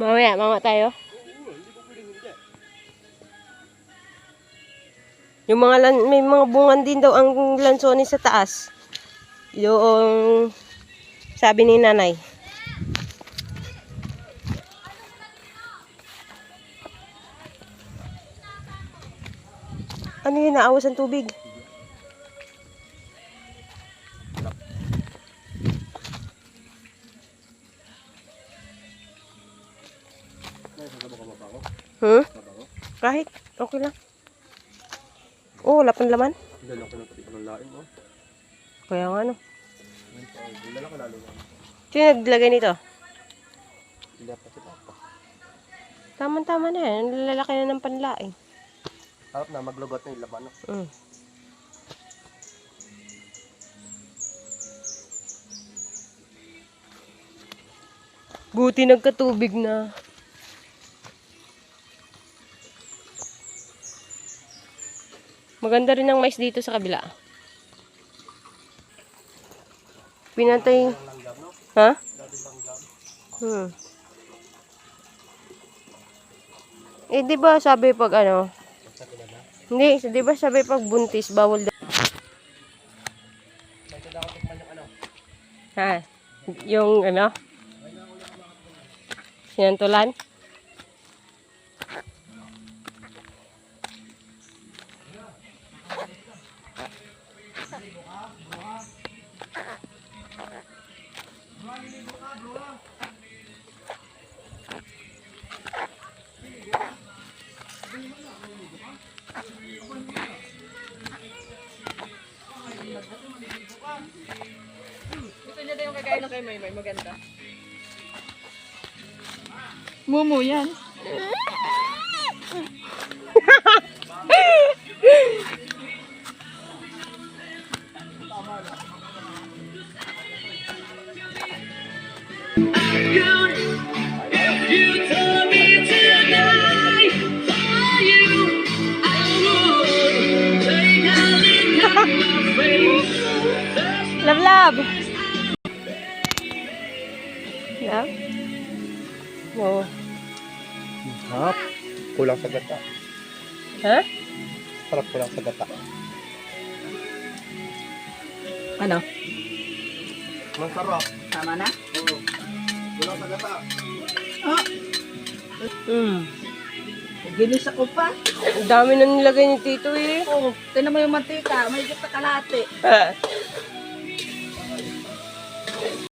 Mamaya, mama tayo. Yung mga lan may mga bungan din daw ang lansoni sa taas. Yung sabi ni nanay. Ano yun, naawas ang tubig? Hmm? Kahit, okay lang. Oh, wala pang laman. Dala ko ng pati ng laing, oh. Kaya nga. Dala ko lalo na. Sino naglagay nito? Pa kita pa. Tama-tama na yan. Lalaki na ng panlaing. Harap na, maglugot na yung laman, no? Mm. Buti nagkatubig na. Maganda rin ang mais dito sa kabila. Pinatay. Ha? Hmm. Eh, di ba sabi pag ano? Hindi, di ba sabi pag buntis, bawal daw. Ha? Yung ano? Sinantulan? Gusto niya din yung kagaya ng kay Maymay, maganda. Mumu yan. Love, love! Love? Oo. Harap. Kulang sa gata. Ha? Harap kulang sa gata. Ano? Masarap. Tama na? Oo. Kulang sa gata. Hmm. Ginis ako pa. Ang dami na nilagay ni Tito eh. Oh, tinan mo yung mantika, may kita kalate. Ha?